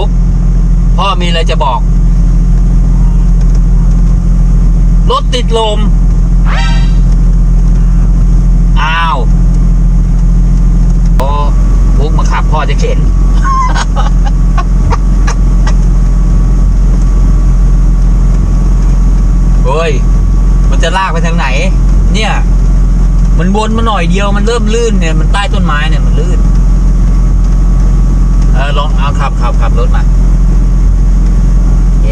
ุ๊บพ่อมีอะไรจะบอก รถติดลม อ้าวโอ้ปุ๊กมาขับพ่อจะเข็น เฮ้ย มันจะลากไปทางไหน เนี่ย มันวนมาหน่อยเดียวมันเริ่มลื่นเนี่ย มันใต้ต้นไม้เนี่ยมันลื่น เออลองเอาขับขับขับรถมาโอเค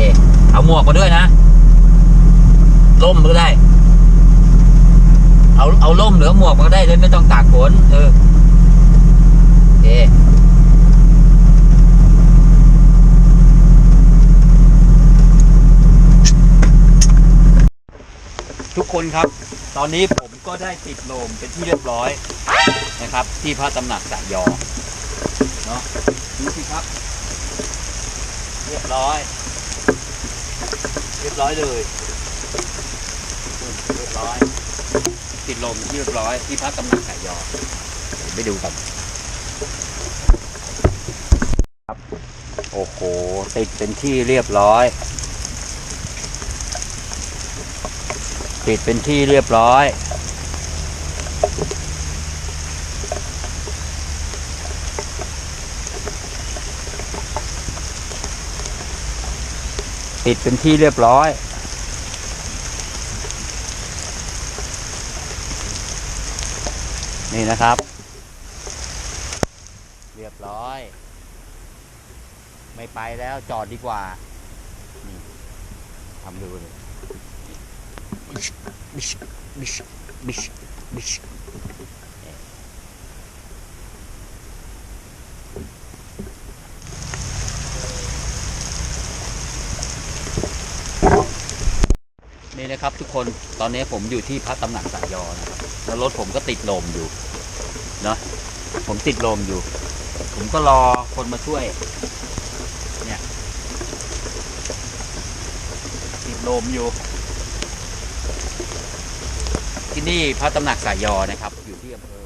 เอาหมวกมาด้วยนะร่มก็ได้ เอาเอาร่มหรือหมวกมาก็ได้เลยไม่ต้องตากฝนเออโอทุกคนครับ ตอนนี้ผมก็ได้ติดโลมเป็นที่เรียบร้อยนะครับ ที่พระตำหนักสายยอ นาะดูสิครับ เรียบร้อย เรียบร้อยเลยเรียบร้อยติดลมที่เรียบร้อยที่พระตำหนักสายยอไปดูกันครับ โอ้โห ติดเป็นที่เรียบร้อย ติดเป็นที่เรียบร้อย ติดเป็นที่เรียบร้อย นี่นะครับ เรียบร้อย ไม่ไปแล้วจอดดีกว่า นี่ทำดูเลยชบิชบิช นะครับทุกคนตอนนี้ผมอยู่ที่พระตำหนักสายยอนะครับแล้วรถผมก็ติดลมอยู่เนาะผมติดลมอยู่ ผมก็รอคนมาช่วย เนี่ย ติดลมอยู่ ที่นี่พระตำหนักสายยอนะครับ อยู่ที่อำเภอ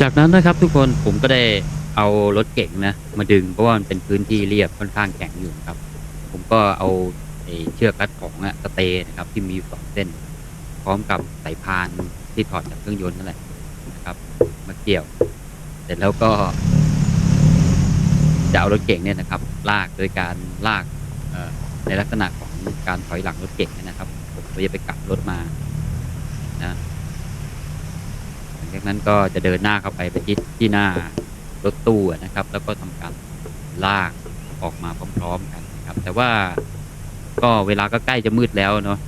จากนั้นนะครับทุกคนผมก็ได้เอารถเก่งนะมาดึงเพราะว่ามันเป็นพื้นที่เรียบค่อนข้างแข็งอยู่นะครับ ผมก็เอาเชือกรัดของอะสเตย์นะครับที่มีสองเส้น พร้อมกับสายพานที่ถอดจากเครื่องยนต์นั่นแหละนะครับ มาเกี่ยว เสร็จแล้วก็จะเอารถเก่งเนี่ยนะครับ ลากโดยการลากในลักษณะของการถอยหลังรถเก่งนะครับผมจะไปกลับรถมานะ จากนั้นก็จะเดินหน้าเข้าไปไปที่ที่หน้ารถตู้นะครับ แล้วก็ทำการลากออกมาพร้อมๆกันนะครับ แต่ว่าก็เวลาก็ใกล้จะมืดแล้วเนาะ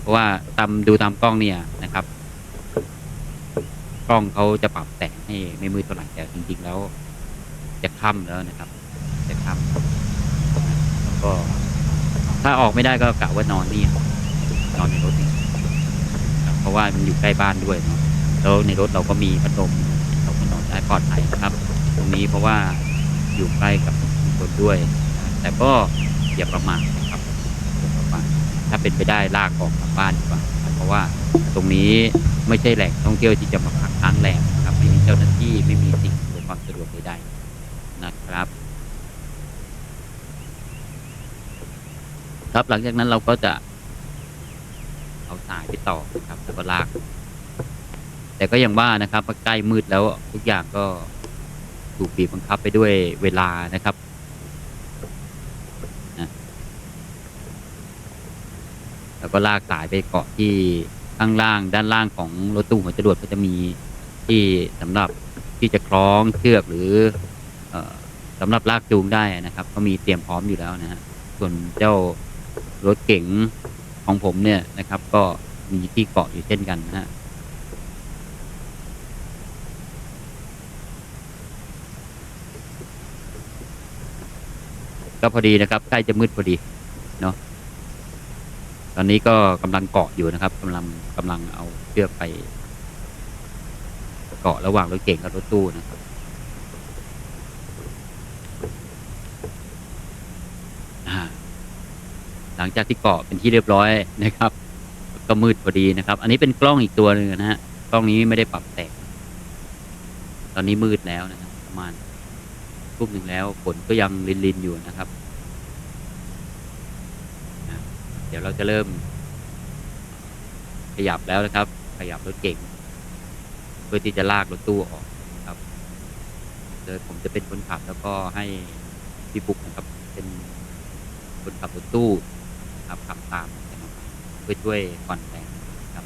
เพราะว่าตามดูตามกล้องเนี่ยนะครับ กล้องเขาจะปรับแสงให้ไม่มืดเท่าไหร่แต่จริงๆแล้ว จะค่ำแล้วนะครับ จะค่ำแล้วก็ ถ้าออกไม่ได้ก็กะว่านอนนี่นอนในรถนี่เพราะว่ามันอยู่ใกล้บ้านด้วยเนาะ แล้วในรถเราก็มีพัดลมเราก็นอนได้ปลอดภัยนะครับ ตรงนี้เพราะว่าอยู่ใกล้กับชุมชนด้วย แต่ก็อย่าประมาทนะครับอย่าประมาทถ้าเป็นไปได้ลากออกกลับบ้านดีกว่าเพราะว่าตรงนี้ไม่ใช่แหล่งท่องเที่ยวที่จะมาพักค้างแรมนะครับไม่มีเจ้าหน้าที่ไม่มีสิ่งอำนวยความสะดวกใดๆนะครับครับหลังจากนั้นเราก็จะเอาสายไปต่อนะครับแล้วก็ลาก แต่ก็ยังว่านะครับใกล้มืดแล้วทุกอย่างก็ถูกบีบบังคับไปด้วยเวลานะครับนะแล้วก็ลากสายไปเกาะที่ข้างล่างด้านล่างของรถตู้หัวจรวดก็จะมีที่สำหรับที่จะคล้องเชือกหรือเอ่อสำหรับลากจูงได้นะครับก็มีเตรียมพร้อมอยู่แล้วนะฮะส่วนเจ้ารถเก๋งของผมเนี่ยนะครับ ก็มีที่เกาะอยู่เช่นกันนะฮะ ก็พอดีนะครับใกล้จะมืดพอดีเนาะตอนนี้ก็กำลังเกาะอยู่นะครับกำลังกำลังเอาเชือกไปเกาะระหว่างรถเก๋งกับรถตู้นะครับหลังจากที่เกาะเป็นที่เรียบร้อยนะครับ ก็มืดพอดีนะครับ อันนี้เป็นกล้องอีกตัวหนึ่งนะฮะกล้องนี้ไม่ได้ปรับแสงตอนนี้มืดแล้วนะครับประมาณ ทุ่มหนึ่งแล้วฝนก็ยังลินๆอยู่นะครับ เดี๋ยวเราจะเริ่ม ขยับแล้วนะครับ ขยับรถเก่ง เพื่อที่จะลากรถตู้ออกนะครับโดยผมจะเป็นคนขับแล้วก็ให้พี่ปุ๊กนะครับ เป็นคนขับรถตู้นะครับขับตามเพื่อช่วยผ่อนแรงนะครับ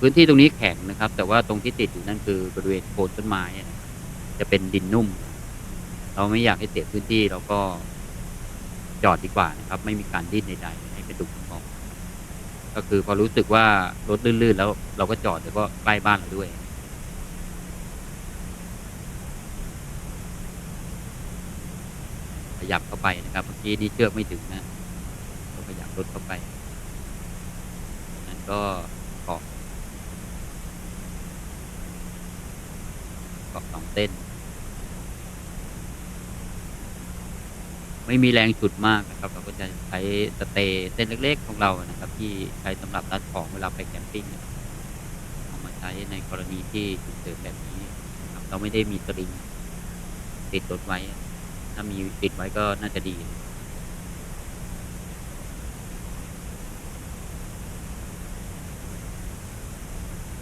พื้นที่ตรงนี้แข็งนะครับ แต่ว่าตรงที่ติดอยู่นั่นคือบริเวณโคนต้นไม้จะเป็นดินนุ่ม เราไม่อยากให้เสียพื้นที่เราก็จอดดีกว่านะครับ ไม่มีการดิ้นใดๆให้กระดุกออกก็คือพอรู้สึกว่ารถลื่นๆแล้วเราก็จอดแล้วก็ใกล้บ้านเราด้วยขยับเข้าไปนะครับเมื่อกี้นี่เชือกไม่ถึงนะก็ขยับรถเข้าไปนั้นก็เกาะเกสองเส้น ไม่มีแรงฉุดมากนะครับ เราก็จะใช้สเตย์เส้นเล็กๆของเรานะครับ ที่ใช้สำหรับรัดของเวลาไปแคมปิ้งเอามาใช้ในกรณีที่ฉุกเฉินแบบนี้นะครับเราไม่ได้มีสลิงติดรถไว้ ถ้ามีติดไว้ก็น่าจะดี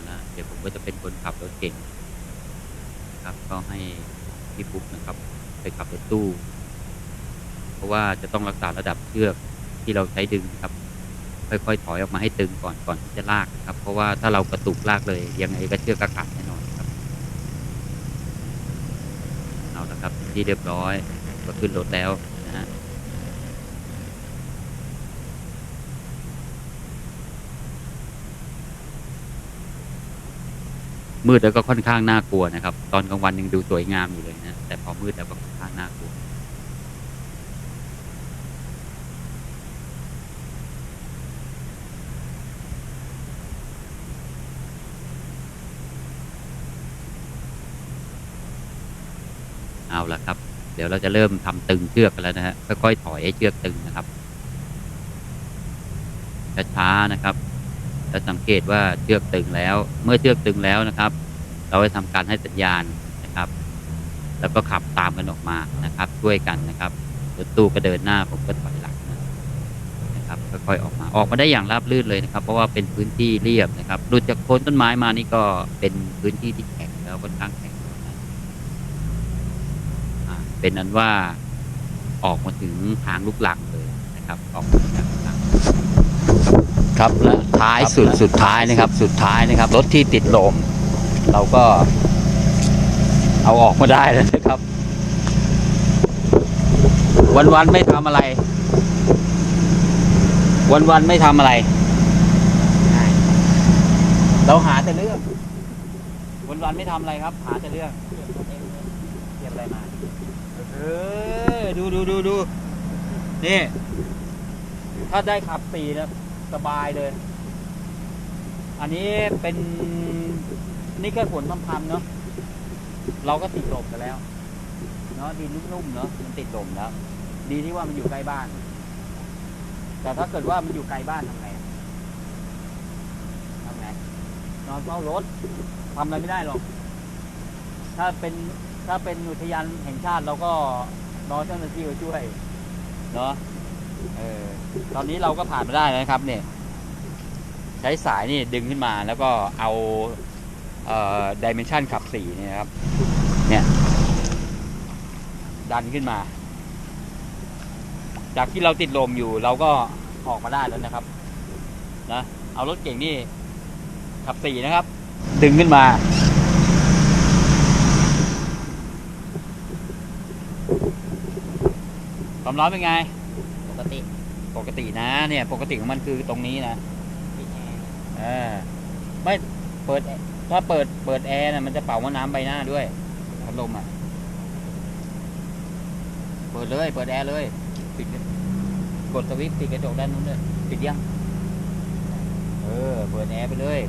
นะเดี๋ยวผมก็จะเป็นคนขับรถเก่ง นะครับ ก็ให้พี่ปุ๊กนะครับ ไปขับรถตู้ เพราะว่าจะต้องรักษาระดับเชือกที่เราใช้ดึงครับ ค่อยๆ ถอยออกมาให้ตึงก่อนก่อนที่จะลากครับ เพราะว่าถ้าเรากระตุกลากเลย ยังไงก็เชือกก็ขาดแน่นอนครับเอาละครับที่เรียบร้อยก็ขึ้นรถแล้วนะฮะ มืดแล้วก็ค่อนข้างน่ากลัวนะครับ ตอนกลางวันยังดูสวยงามอยู่เลยนะ แต่พอมืดแล้วก็ค่อนข้างน่ากลัว เอาละครับ เดี๋ยวเราจะเริ่มทำตึงเชือกกันแล้วนะฮะค่อยๆถอยให้เชือกตึงนะครับช้าๆนะครับ จะสังเกตว่าเชือกตึงแล้ว เมื่อเชือกตึงแล้วนะครับ เราจะทำการให้สัญญาณนะครับ แล้วก็ขับตามกันออกมานะครับ ช่วยกันนะครับรถตู้ก็เดินหน้าผมก็ถอยหลังนะครับค่อยๆออกมาออกมาได้อย่างราบรื่นเลยนะครับ เพราะว่าเป็นพื้นที่เรียบนะครับหลุดจากโคนต้นไม้มานี่ก็เป็นพื้นที่ที่แข็งแล้วค่อนข้างแข็งนะอ่เป็นนั้นว่าออกมาถึงทางลูกหลังเลยนะครับออกมาจาก ครับและท้ายสุดสุดท้ายนะครับ สุดท้ายนะครับ รถที่ติดลม เราก็ เอาออกมาได้แล้วนะครับ วันวันๆไม่ทำอะไรวันวันๆไม่ทำอะไร เราหาแต่เรื่องวันวันๆไม่ทำอะไรครับ หาแต่เรื่องเก็บอะไรมาเออดูดูดูดูนี่ ถ้าได้ขับปีนะ สบายเลย อันนี้เป็นนี่แค่ฝนพำๆเนาะเราก็ติดลมกันแล้วเนาะดินนุ่มๆเนาะมันติดลมแล้ว ดีที่ว่ามันอยู่ใกล้บ้าน แต่ถ้าเกิดว่ามันอยู่ไกลบ้านทำไงทำไงนอนเฝ้ารถทำอะไรไม่ได้หรอก ถ้าเป็นถ้าเป็นอุทยานแห่งชาติเราก็รอเจ้าหน้าที่มาช่วยเนาะ เออตอนนี้เราก็ผ่านมาได้แล้วนะครับ เนี่ย ใช้สายนี่ดึงขึ้นมาแล้วก็เอาเอ่อดิเมนชันขับสี่เนี่ยครับ เนี่ย ดันขึ้นมา จากที่เราติดลมอยู่เราก็ออกมาได้แล้วนะครับ นะ เอารถเก่งนี่ขับสี่นะครับ ดึงขึ้นมาความร้อนเป็นไง ติปกตินะเนี่ย ปกติของมันคือตรงนี้นะปิดแอร์อ่าไม่เปิดถ้าเปิดเปิดแอร์นะมันจะเป่าว่าน้ำใบหน้าด้วยพัดลมอะ เปิดเลย เปิดแอร์เลยปิดกดสวิตช์ปิดกระจกด้านนู้นเลยปิดยัง เออ เปิดแอร์ไปเลย